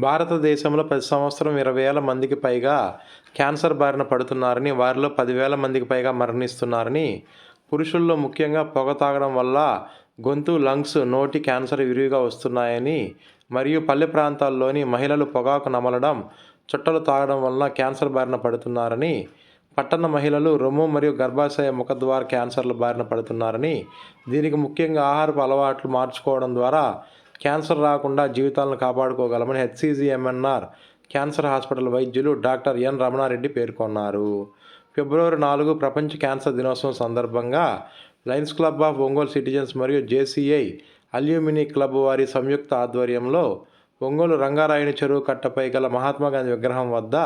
భారతదేశంలో ప్రతి సంవత్సరం ఇరవై వేల మందికి పైగా క్యాన్సర్ బారిన పడుతున్నారని వారిలో పదివేల మందికి పైగా మరణిస్తున్నారని పురుషుల్లో ముఖ్యంగా పొగ తాగడం వల్ల గొంతు లంగ్స్ నోటి క్యాన్సర్ విరివిగా వస్తున్నాయని మరియు పల్లె ప్రాంతాల్లోని మహిళలు పొగాకు నమలడం చుట్టలు తాగడం వలన క్యాన్సర్ బారిన పడుతున్నారని పట్టణ మహిళలు రొమ్ము మరియు గర్భాశయ ముఖద్వార క్యాన్సర్ల బారిన పడుతున్నారని దీనికి ముఖ్యంగా ఆహారపు అలవాట్లు మార్చుకోవడం ద్వారా క్యాన్సర్ రాకుండా జీవితాలను కాపాడుకోగలమని హెచ్సిజిఎంఎన్ఆర్ క్యాన్సర్ హాస్పిటల్ వైద్యులు డాక్టర్ ఎన్ రమణారెడ్డి పేర్కొన్నారు. ఫిబ్రవరి నాలుగు ప్రపంచ క్యాన్సర్ దినోత్సవం సందర్భంగా lions club of Ongole citizens మరియు జేసీఐ అల్యూమిని క్లబ్ వారి సంయుక్త ఆధ్వర్యంలో ఒంగోలు రంగారాయుని చెరువు కట్టపై గల మహాత్మా గాంధీ విగ్రహం వద్ద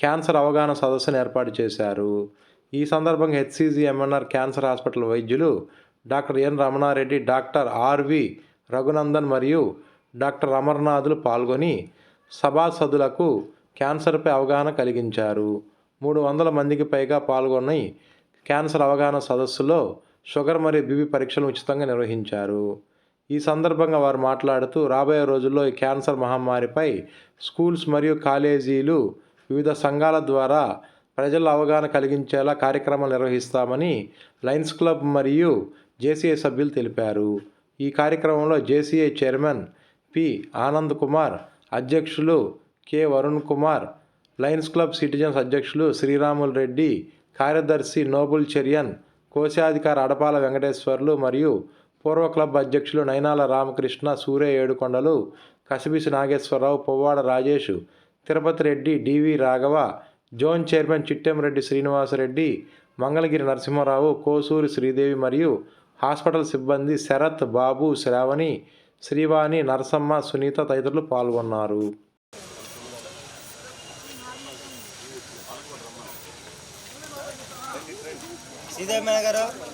క్యాన్సర్ అవగాహన సదస్సును ఏర్పాటు చేశారు. ఈ సందర్భంగా హెచ్సిజిఎంఎన్ఆర్ క్యాన్సర్ హాస్పిటల్ వైద్యులు doctor N Ramana Reddy doctor R V Raghunandan మరియు డాక్టర్ అమర్నాథులు పాల్గొని సభాసదులకు క్యాన్సర్పై అవగాహన కలిగించారు. మూడు వందల మందికి పైగా పాల్గొని క్యాన్సర్ అవగాహన సదస్సులో షుగర్ మరియు బీపీ పరీక్షలు ఉచితంగా నిర్వహించారు. ఈ సందర్భంగా వారు మాట్లాడుతూ రాబోయే రోజుల్లో ఈ క్యాన్సర్ మహమ్మారిపై స్కూల్స్ మరియు కాలేజీలు వివిధ సంఘాల ద్వారా ప్రజల అవగాహన కలిగించేలా కార్యక్రమాలు నిర్వహిస్తామని లయన్స్ క్లబ్ మరియు జేసీఏ సభ్యులు తెలిపారు. ఈ కార్యక్రమంలో JCI chairman P. Anand Kumar అధ్యక్షులు K. Varun Kumar Lions Club citizens అధ్యక్షులు శ్రీరాములు రెడ్డి కార్యదర్శి నోబుల్ చెరియన్ కోశాధికారి అడపాల వెంకటేశ్వర్లు మరియు పూర్వ క్లబ్ అధ్యక్షులు Nainala Ramakrishna Surya Yedukondalu Kasibisi Nageswara Rao Puvvada Rajesh Tirupati Reddy D V Raghava zone chairman Chittem Reddy Srinivasa Reddy Mangalagiri Narasimha Rao Kosuri Sridevi మరియు hospital సిబ్బంది శరత్ బాబు శ్రావణి శ్రీవాణి నరసమ్మ సునీత తదితరులు పాల్గొన్నారు. సీతమ్మ గారు.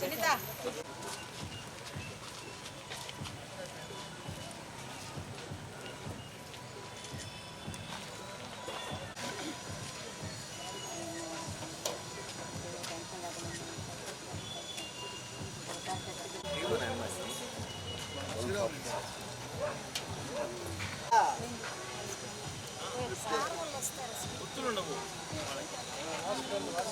సునీత హాస్పిటల్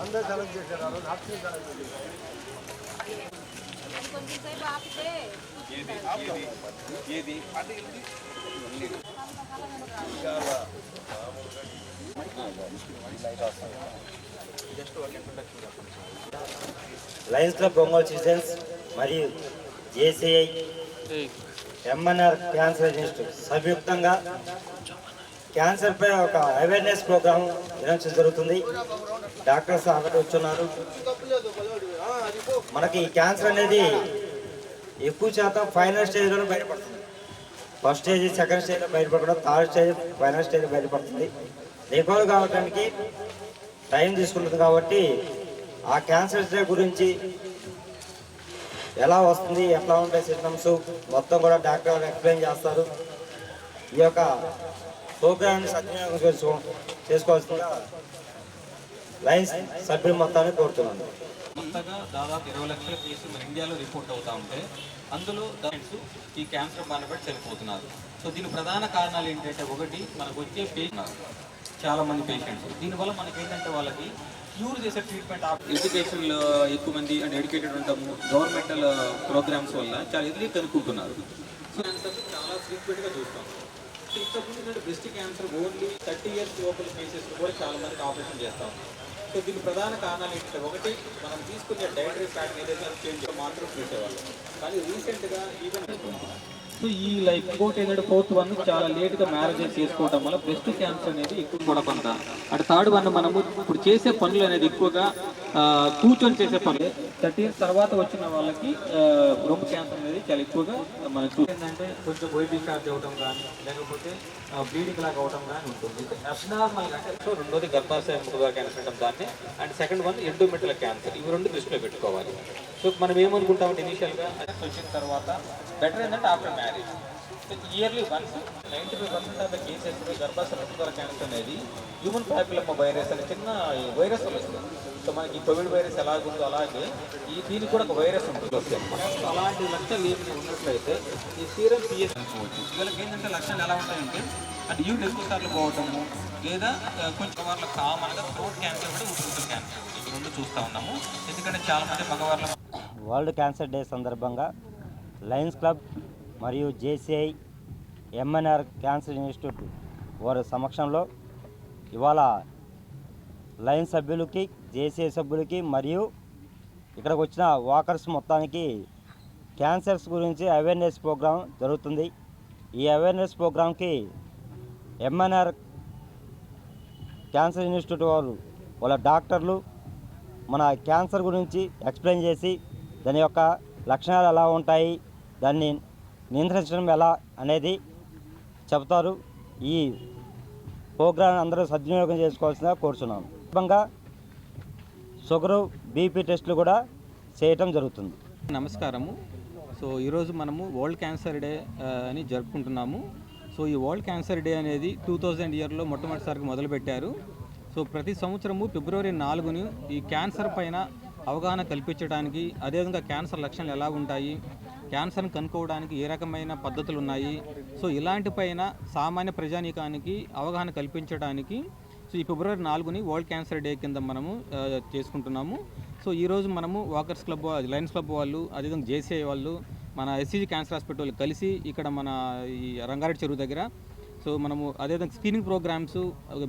అందరూ సెలెక్ట్ చేశారు ఆ రోజు నేను లేకుండా కొంచెం సేపు ఆపితే ఏది ఏది లయన్స్ క్లబ్ ఒంగోలు సిటిజన్స్ మరియు జేసీఐ ఎంఎన్ఆర్ క్యాన్సర్ ఇన్స్టిట్యూట్ సంయుక్తంగా క్యాన్సర్పై ఒక అవేర్నెస్ ప్రోగ్రామ్ నిర్వహించడం జరుగుతుంది. డాక్టర్స్ అక్కడ వచ్చున్నారు. మనకి ఈ క్యాన్సర్ అనేది ఎక్కువ శాతం ఫైనల్ స్టేజ్లోనే బయటపడుతుంది. ఫస్ట్ స్టేజ్ సెకండ్ స్టేజ్లో బయటపడడం థర్డ్ స్టేజ్ ఫైనల్ స్టేజ్ బయటపడుతుంది. రికవర్ కావడానికి టైం తీసుకుంటుంది కాబట్టి ఆ క్యాన్సర్ డే గురించి ఎలా వస్తుంది ఎట్లా ఉంటాయి సిస్టమ్స్ మొత్తం కూడా డాక్టర్ గారు ఎక్స్ప్లెయిన్ చేస్తారు. ఈ యొక్క ప్రోగ్రామ్ని సద్వినియోగం చేసుకో చేసుకోవాల్సిందిగా లైన్స్ సభ్యుల మొత్తాన్ని కోరుతున్నాను. కొత్తగా దాదాపు ఇరవై లక్షల కేసులు మన ఇండియాలో రిపోర్ట్ అవుతా ఉంటే అందులో ఈ క్యాన్సర్ బారిన పడి చనిపోతున్నారు. సో దీని ప్రధాన కారణాలు ఏంటంటే ఒకటి మనకు వచ్చే పేషెంట్ చాలా మంది పేషెంట్స్. దీనివల్ల మనకి ఏంటంటే వాళ్ళకి క్యూర్ చేసే ట్రీట్మెంట్ ఎడ్యుకేషన్ ఎక్కువ మంది అంటే ఎడ్యుకేటెడ్ ఉంటాము. గవర్నమెంటల్ ప్రోగ్రామ్స్ వల్ల చాలా ఎదురు కనుక్కుంటున్నారు. సో క్యాన్సర్ చాలా ఫ్రీక్వెంట్గా చూస్తాం. ఇంతకుముందు breast cancer only thirty years లోపల కేసెస్ కూడా చాలా మందికి ఆపరేషన్ చేస్తాం సో దీని ప్రధాన కారణాలు ఏంటంటే ఒకటి మనం తీసుకునే డైటరీ ప్యాటర్న్ ఏదైతే చేంజ్ మాత్రం చూసేవాళ్ళం. కానీ రీసెంట్గా ఈవెన్ సో ఈ లైక్ ఇంకోటి ఏంటంటే ఫోర్త్ వన్ చాలా లేట్గా మ్యారేజెస్ చేసుకోవడం వల్ల బ్రెస్ట్ క్యాన్సర్ అనేది ఎక్కువ కూడా కొంత. అటు థర్డ్ వన్ మనము ఇప్పుడు చేసే పనులు అనేది ఎక్కువగా కూర్చొని చేసే పని. థర్టీ ఇయర్స్ తర్వాత వచ్చిన వాళ్ళకి రొమ్ము క్యాన్సర్ అనేది చాలా ఎక్కువగా మనం చూసిందంటే కొంచెం వైబీ చార్జ్ అవ్వడం కానీ లేకపోతే బ్లీడింగ్ లాగా అవడం కానీ ఉంటుంది. అబ్నార్మల్ అంటే సో రెండోది గర్భాశయ ముఖ క్యాన్సర్ అంటాం దాన్ని and second one endometrial cancer. ఇవి రెండు దృష్టిలో పెట్టుకోవాలి. సో మనం ఏమనుకుంటామంటే ఇనీషియల్గా వచ్చిన తర్వాత బెటర్ ఏంటంటే after marriage. Yearly once ninety five percent of the కేసెస్లో గర్భాశయ ముఖ క్యాన్సర్ అనేది హ్యూమన్ ప్యాపిలమ్మ వైరస్ అనే చిన్న వైరస్ వస్తుంది సో మనకి కోవిడ్ వైరస్ ఎలాగుందో అలాగే ఈ దీనికి కూడా ఒక వైరస్ ఉంటుంది. వస్తాయి అలాంటి లక్షణాలు ఏమైనా ఉన్నట్లయితే ఈ సీరం పిఎస్ అనుకోవచ్చు వీళ్ళకి ఏంటంటే లక్షణాలు ఎలా ఉంటాయంటే అంటే యూట్ ఎక్కువ సార్లు పోవటము లేదా కొంచెం వాళ్ళ కామన్గా థ్రోట్ క్యాన్సర్ కూడా ఊపిరితిత్తుల క్యాన్సర్ ఇవి రెండు చూస్తూ ఉన్నాము. ఎందుకంటే చాలా మంది మగవాళ్ళ వరల్డ్ క్యాన్సర్ డే సందర్భంగా లయన్స్ క్లబ్ మరియు జేసీఐ ఎంఎన్ఆర్ క్యాన్సర్ ఇన్స్టిట్యూట్ వారి సమక్షంలో ఇవాళ లైన్ సభ్యులకి జేసీఐ సభ్యులకి మరియు ఇక్కడికి వచ్చిన వాకర్స్ మొత్తానికి క్యాన్సర్స్ గురించి అవేర్నెస్ ప్రోగ్రాం జరుగుతుంది. ఈ అవేర్నెస్ ప్రోగ్రాంకి ఎంఎన్ఆర్ క్యాన్సర్ ఇన్స్టిట్యూట్ వారు వాళ్ళ డాక్టర్లు మన క్యాన్సర్ గురించి ఎక్స్ప్లెయిన్ చేసి దాని యొక్క లక్షణాలు ఎలా ఉంటాయి దాన్ని నియంత్రించడం ఎలా అనేది చెప్తారు ఈ ప్రోగ్రాం అందరూ సద్వినియోగం చేసుకోవాల్సిందిగా కోరుచున్నాను. క్రమంగా షుగరు బీపీ టెస్టులు కూడా చేయటం జరుగుతుంది. నమస్కారము. సో ఈరోజు మనము వరల్డ్ క్యాన్సర్ డే అని జరుపుకుంటున్నాము. సో ఈ వరల్డ్ క్యాన్సర్ డే అనేది టూ థౌజండ్ ఇయర్లో మొట్టమొదటిసారికి మొదలుపెట్టారు. సో ప్రతి సంవత్సరము ఫిబ్రవరి నాలుగుని ఈ క్యాన్సర్ పైన అవగాహన కల్పించడానికి అదేవిధంగా క్యాన్సర్ లక్షణాలు ఎలా ఉంటాయి క్యాన్సర్ని కనుక్కోవడానికి ఏ రకమైన పద్ధతులు ఉన్నాయి సో ఇలాంటి పైన సామాన్య ప్రజానీకానికి అవగాహన కల్పించడానికి సో ఈ ఫిబ్రవరి నాలుగుని వరల్డ్ క్యాన్సర్ డే కింద మనము చేసుకుంటున్నాము. సో ఈరోజు మనము వాకర్స్ క్లబ్ లయన్స్ క్లబ్ వాళ్ళు అదేవిధంగా జేసీఐ వాళ్ళు మన ఎస్సీజీ క్యాన్సర్ హాస్పిటల్ వాళ్ళు కలిసి ఇక్కడ మన ఈ రంగారెడ్డి చెరువు దగ్గర సో మనము అదేవిధంగా screening programmes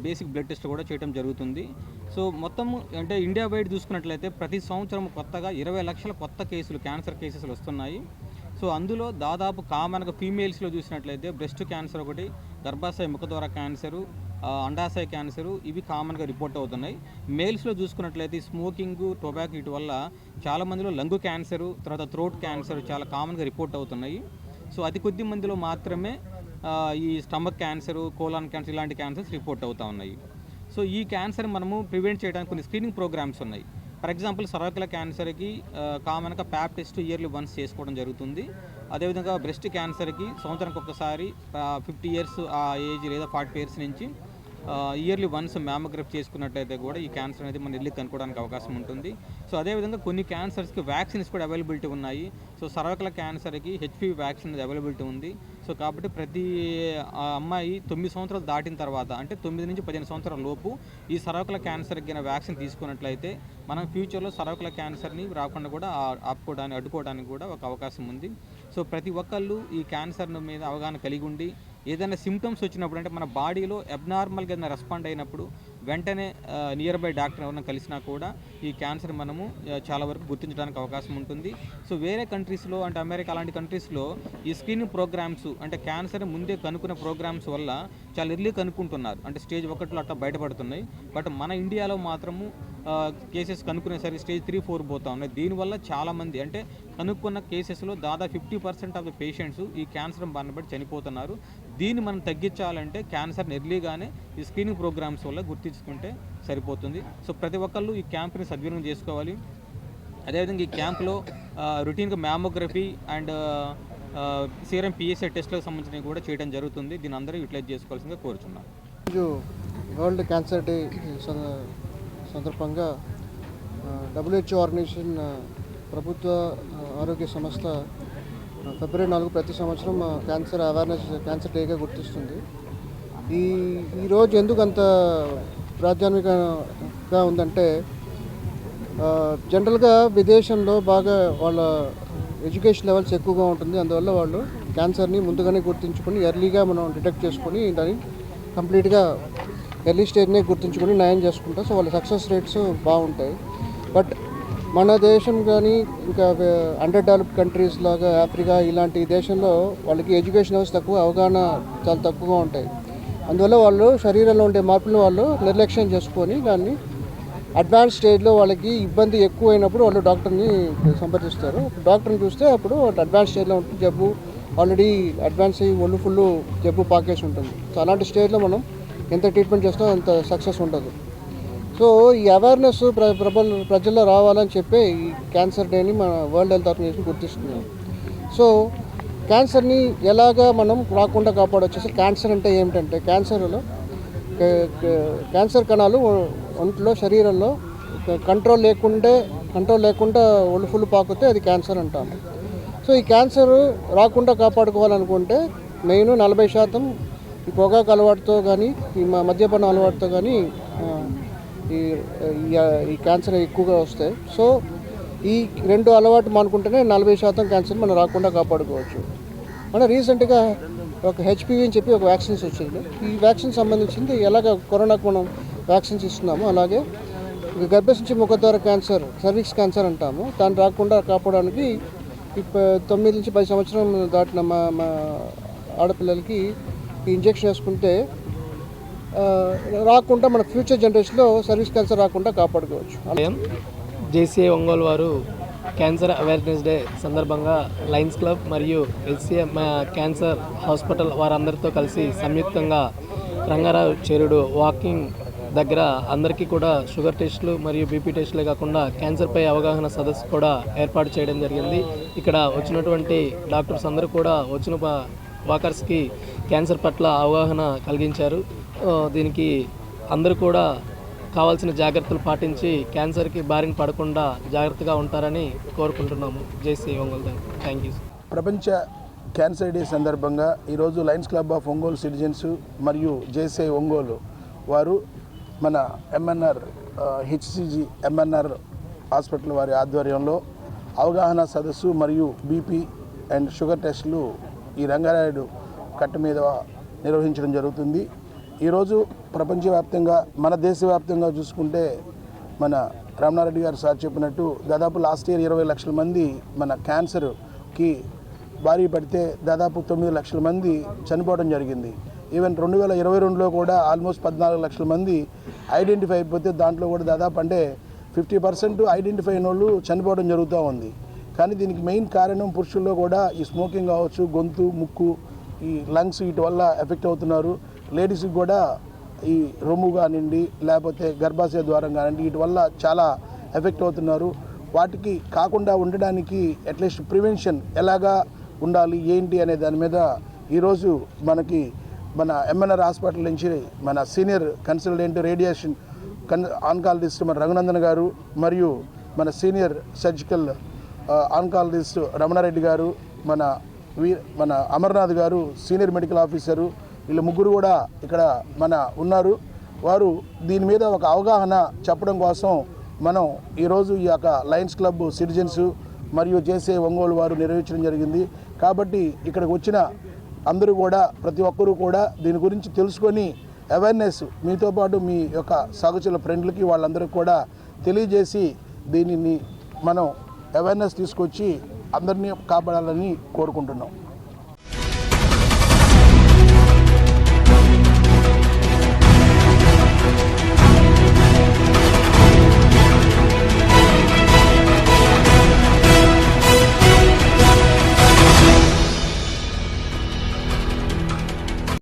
basic blood test కూడా చేయడం జరుగుతుంది. సో మొత్తం అంటే ఇండియా వైడ్ చూసుకున్నట్లయితే ప్రతి సంవత్సరం కొత్తగా ఇరవై లక్షల కొత్త కేసులు క్యాన్సర్ కేసెస్లు వస్తున్నాయి. సో అందులో దాదాపు కామన్గా ఫీమేల్స్లో చూసినట్లయితే బ్రెస్ట్ క్యాన్సర్ ఒకటి గర్భాశయ ముఖద్వార క్యాన్సరు అండాశయ క్యాన్సరు ఇవి కామన్గా రిపోర్ట్ అవుతున్నాయి. మేల్స్లో చూసుకున్నట్లయితే స్మోకింగ్ టొబాకో ఇటు వల్ల చాలా మందిలో లంగు క్యాన్సరు తర్వాత థ్రోట్ క్యాన్సర్ చాలా కామన్గా రిపోర్ట్ అవుతున్నాయి. సో అతి కొద్ది మందిలో మాత్రమే ఈ స్టమక్ క్యాన్సరు కోలాన్ క్యాన్సర్ ఇలాంటి క్యాన్సర్స్ రిపోర్ట్ అవుతూ ఉన్నాయి. సో ఈ క్యాన్సర్ మనము ప్రివెంట్ చేయడానికి కొన్ని స్క్రీనింగ్ ప్రోగ్రామ్స్ ఉన్నాయి. ఫర్ ఎగ్జాంపుల్ సర్వైకల్ క్యాన్సర్కి కామన్గా ప్యాప్ టెస్ట్ ఇయర్లీ వన్స్ చేసుకోవడం జరుగుతుంది. అదేవిధంగా బ్రెస్ట్ క్యాన్సర్కి సంవత్సరానికి ఒకసారి ఫిఫ్టీ ఇయర్స్ ఆ ఏజ్ లేదా ఫార్టీ ఇయర్స్ నుంచి ఇయర్లీ వన్స్ మ్యామోగ్రఫ్ చేసుకున్నట్లయితే కూడా ఈ క్యాన్సర్ అనేది మన ఇల్లు కనుక్కోవడానికి అవకాశం ఉంటుంది. సో అదేవిధంగా కొన్ని క్యాన్సర్స్కి వ్యాక్సిన్స్ కూడా అవైలబిలిటీ ఉన్నాయి. సో సర్వకల క్యాన్సర్కి హెచ్పివి వ్యాక్సిన్ అనేది అవైలబిలిటీ ఉంది. సో కాబట్టి ప్రతి ఆ, అమ్మాయి తొమ్మిది సంవత్సరాలు దాటిన తర్వాత అంటే తొమ్మిది నుంచి పదిహేను సంవత్సరాల లోపు ఈ సర్వకల క్యాన్సర్కి వ్యాక్సిన్ తీసుకున్నట్లయితే మనం ఫ్యూచర్లో సర్వకల క్యాన్సర్ని రాకుండా కూడా ఆపుకోవడానికి అడ్డుకోవడానికి కూడా ఒక అవకాశం ఉంది. సో ప్రతి ఒక్కళ్ళు ఈ క్యాన్సర్ మీద అవగాహన కలిగి ఉండి ఏదైనా సిమ్టమ్స్ వచ్చినప్పుడు అంటే మన బాడీలో అబ్నార్మల్గా ఏదైనా రెస్పాండ్ అయినప్పుడు వెంటనే నియర్ బై డాక్టర్ ఎవరైనా కలిసినా కూడా ఈ క్యాన్సర్ మనము చాలా వరకు గుర్తించడానికి అవకాశం ఉంటుంది. సో వేరే కంట్రీస్లో అంటే అమెరికా అలాంటి కంట్రీస్లో ఈ స్క్రీనింగ్ ప్రోగ్రామ్స్ అంటే క్యాన్సర్ ముందే కనుక్కునే ప్రోగ్రామ్స్ వల్ల చాలా ఎర్లీ కనుక్కుంటున్నారు. అంటే స్టేజ్ ఒకటిలో అట్లా బయటపడుతున్నాయి. బట్ మన ఇండియాలో మాత్రము కేసెస్ కనుక్కునేసరికి స్టేజ్ త్రీ ఫోర్ పోతా. ఉన్నాయి దీనివల్ల చాలామంది అంటే కనుక్కున్న కేసెస్లో దాదాపు fifty percent of the patients ఈ క్యాన్సర్ బారిన పడి చనిపోతున్నారు. దీన్ని మనం తగ్గించాలంటే క్యాన్సర్ ఎర్లీగానే ఈ స్క్రీనింగ్ ప్రోగ్రామ్స్ వల్ల గుర్తించుకుంటే సరిపోతుంది. సో ప్రతి ఒక్కళ్ళు ఈ క్యాంప్ని సద్వినియోగం చేసుకోవాలి. అదేవిధంగా ఈ క్యాంప్లో రొటీన్గా మ్యామోగ్రఫీ అండ్ సీరం పిఎస్ఐ టెస్ట్లకు సంబంధించినవి కూడా చేయడం జరుగుతుంది. దీని అందరూ యూటిలైజ్ చేసుకోవాల్సిందిగా కోరుచున్నాను. ఈరోజు వరల్డ్ క్యాన్సర్ డే సందర్భంగా డబ్ల్యూహెచ్ఓ ఆర్గనైజేషన్ ప్రభుత్వ ఆరోగ్య సంస్థ ఫిబ్రవరి నాలుగు ప్రతి సంవత్సరం క్యాన్సర్ అవేర్నెస్ క్యాన్సర్ డేగా గుర్తిస్తుంది. ఈ ఈరోజు ఎందుకు అంత ప్రాధాన్యతగా ఉందంటే జనరల్గా విదేశంలో బాగా వాళ్ళ ఎడ్యుకేషన్ లెవెల్స్ ఎక్కువగా ఉంటుంది. అందువల్ల వాళ్ళు క్యాన్సర్ని ముందుగానే గుర్తించుకొని ఎర్లీగా మనం డిటెక్ట్ చేసుకొని దాన్ని కంప్లీట్గా ఎర్లీ స్టేజ్నే గుర్తించుకొని నయం చేసుకుంటాం. సో వాళ్ళ సక్సెస్ రేట్స్ బాగుంటాయి. బట్ మన దేశం కానీ ఇంకా అండర్ డెవలప్డ్ కంట్రీస్ లాగా ఆఫ్రికా ఇలాంటి దేశంలో వాళ్ళకి ఎడ్యుకేషన్ వ్యవస్థ తక్కువ అవగాహన చాలా తక్కువగా ఉంటాయి. అందువల్ల వాళ్ళు శరీరంలో ఉండే మార్పులను వాళ్ళు నిర్లక్ష్యం చేసుకొని దాన్ని అడ్వాన్స్ స్టేజ్లో వాళ్ళకి ఇబ్బంది ఎక్కువైనప్పుడు వాళ్ళు డాక్టర్ని సంప్రదిస్తారు. డాక్టర్ని చూస్తే అప్పుడు అడ్వాన్స్ స్టేజ్లో ఉంటుంది జబ్బు ఆల్రెడీ అడ్వాన్స్ అయ్యి ఒళ్ళు ఫుల్ జబ్బు పాకేసి ఉంటుంది. సో అలాంటి స్టేజ్లో మనం ఎంత ట్రీట్మెంట్ చేస్తామో అంత సక్సెస్ ఉండదు. సో ఈ అవేర్నెస్ ప్ర ప్రబల ప్రజల్లో రావాలని చెప్పి ఈ క్యాన్సర్ డేని మన వరల్డ్ హెల్త్ ఆర్గనైజేషన్ గుర్తిస్తున్నాం. సో క్యాన్సర్ని ఎలాగా మనం రాకుండా కాపాడవచ్చు అసలు క్యాన్సర్ అంటే ఏమిటంటే క్యాన్సర్లో క్యాన్సర్ కణాలు ఒంట్లో శరీరంలో కంట్రోల్ లేకుంటే కంట్రోల్ లేకుండా ఒళ్ళు ఫుల్ పాకితే అది క్యాన్సర్ అంటాము సో ఈ క్యాన్సర్ రాకుండా కాపాడుకోవాలనుకుంటే మెయిన్ నలభై శాతం ఈ పొగాకు అలవాటుతో కానీ ఈ మద్యపాన అలవాటుతో కానీ ఈ ఈ- క్యాన్సర్ ఎక్కువగా వస్తాయి సో ఈ రెండు అలవాటు మానుకుంటేనే నలభై శాతం క్యాన్సర్ మనం రాకుండా కాపాడుకోవచ్చు. మన రీసెంట్గా ఒక హెచ్పివి అని చెప్పి ఒక వ్యాక్సిన్స్ వచ్చింది. ఈ వ్యాక్సిన్ సంబంధించింది ఎలాగ కరోనాకు మనం వ్యాక్సిన్స్ ఇస్తున్నాము అలాగే ఈ గర్భసించి ముఖద్వార క్యాన్సర్ సర్వీక్స్ క్యాన్సర్ అంటాము. దాన్ని రాకుండా కాపాడడానికి ఇప్ప తొమ్మిది నుంచి పది సంవత్సరం దాటిన మా మా ఆడపిల్లలకి ఈ ఇంజెక్షన్ వేసుకుంటే రాకుండా మన ఫ్యూచర్ జనరేషన్లో సర్వీస్ క్యాన్సర్ రాకుండా కాపాడుకోవచ్చు. ఆలయం జేసీఐ ఒంగోలు వారు క్యాన్సర్ అవేర్నెస్ డే సందర్భంగా లయన్స్ క్లబ్ మరియు హెచ్సిఎం క్యాన్సర్ హాస్పిటల్ వారందరితో కలిసి సంయుక్తంగా రంగారావు చేరుడు వాకింగ్ దగ్గర అందరికీ కూడా షుగర్ టెస్టులు మరియు బీపీ టెస్టులే కాకుండా క్యాన్సర్పై అవగాహన సదస్సు కూడా ఏర్పాటు చేయడం జరిగింది. ఇక్కడ వచ్చినటువంటి డాక్టర్స్ అందరూ కూడా వచ్చిన వాకర్స్కి క్యాన్సర్ పట్ల అవగాహన కలిగించారు. దీనికి అందరూ కూడా కావాల్సిన జాగ్రత్తలు పాటించి క్యాన్సర్కి బారిన పడకుండా జాగ్రత్తగా ఉంటారని కోరుకుంటున్నాము. జేసీ ఒంగోలు థ్యాంక్ యూ ప్రపంచ క్యాన్సర్ డే సందర్భంగా ఈరోజు Lions Club of Ongole citizens మరియు జేసీ ఒంగోలు వారు మన ఎంఎన్ఆర్ హెచ్సిజి ఎంఎన్ఆర్ హాస్పిటల్ వారి ఆధ్వర్యంలో అవగాహన సదస్సు మరియు బీపీ అండ్ షుగర్ టెస్టులు ఈ రంగారాయుడు కట్ట మీద నిర్వహించడం జరుగుతుంది. ఈరోజు ప్రపంచవ్యాప్తంగా మన దేశవ్యాప్తంగా చూసుకుంటే మన రామనారెడ్డి గారు సార్ చెప్పినట్టు దాదాపు లాస్ట్ ఇయర్ ఇరవై లక్షల మంది మన క్యాన్సర్కి భారీ పడితే దాదాపు తొమ్మిది లక్షల మంది చనిపోవడం జరిగింది. ఈవెన్ రెండు వేల ఇరవై రెండులో కూడా ఆల్మోస్ట్ పద్నాలుగు లక్షల మంది ఐడెంటిఫై అయిపోతే దాంట్లో కూడా దాదాపు అంటే ఫిఫ్టీ పర్సెంట్ ఐడెంటిఫై అయిన వాళ్ళు చనిపోవడం జరుగుతూ ఉంది. కానీ దీనికి మెయిన్ కారణం పురుషుల్లో కూడా ఈ స్మోకింగ్ కావచ్చు గొంతు ముక్కు ఈ లంగ్స్ వీటి వల్ల ఎఫెక్ట్ అవుతున్నారు. లేడీస్కి కూడా ఈ రొమ్ము కానివ్వండి లేకపోతే గర్భాశయ ద్వారం కానివ్వండి వీటి వల్ల చాలా ఎఫెక్ట్ అవుతున్నారు. వాటికి కాకుండా ఉండడానికి అట్లీస్ట్ ప్రివెన్షన్ ఎలాగా ఉండాలి ఏంటి అనే దాని మీద ఈరోజు మనకి మన ఎంఎన్ఆర్ హాస్పిటల్ నుంచి మన సీనియర్ కన్సల్టెంట్ రేడియేషన్ కన్ ఆన్కాలజిస్ట్ మన రఘునందన్ గారు మరియు మన సీనియర్ సర్జికల్ ఆన్కాలజిస్ట్ రమణారెడ్డి గారు మన వీ మన అమర్నాథ్ గారు సీనియర్ మెడికల్ ఆఫీసరు వీళ్ళు ముగ్గురు కూడా ఇక్కడ మన ఉన్నారు. వారు దీని మీద ఒక అవగాహన చెప్పడం కోసం మనం ఈరోజు ఈ యొక్క లయన్స్ క్లబ్ సిటిజన్స్ మరియు చేసే ఒంగోలు వారు నిర్వహించడం జరిగింది. కాబట్టి ఇక్కడికి వచ్చిన అందరూ కూడా ప్రతి ఒక్కరూ కూడా దీని గురించి తెలుసుకొని అవేర్నెస్ మీతో పాటు మీ యొక్క సహచరుల ఫ్రెండ్లకి వాళ్ళందరికీ కూడా తెలియజేసి దీనిని మనం అవేర్నెస్ తీసుకొచ్చి అందరినీ కాపాడాలని కోరుకుంటున్నాం.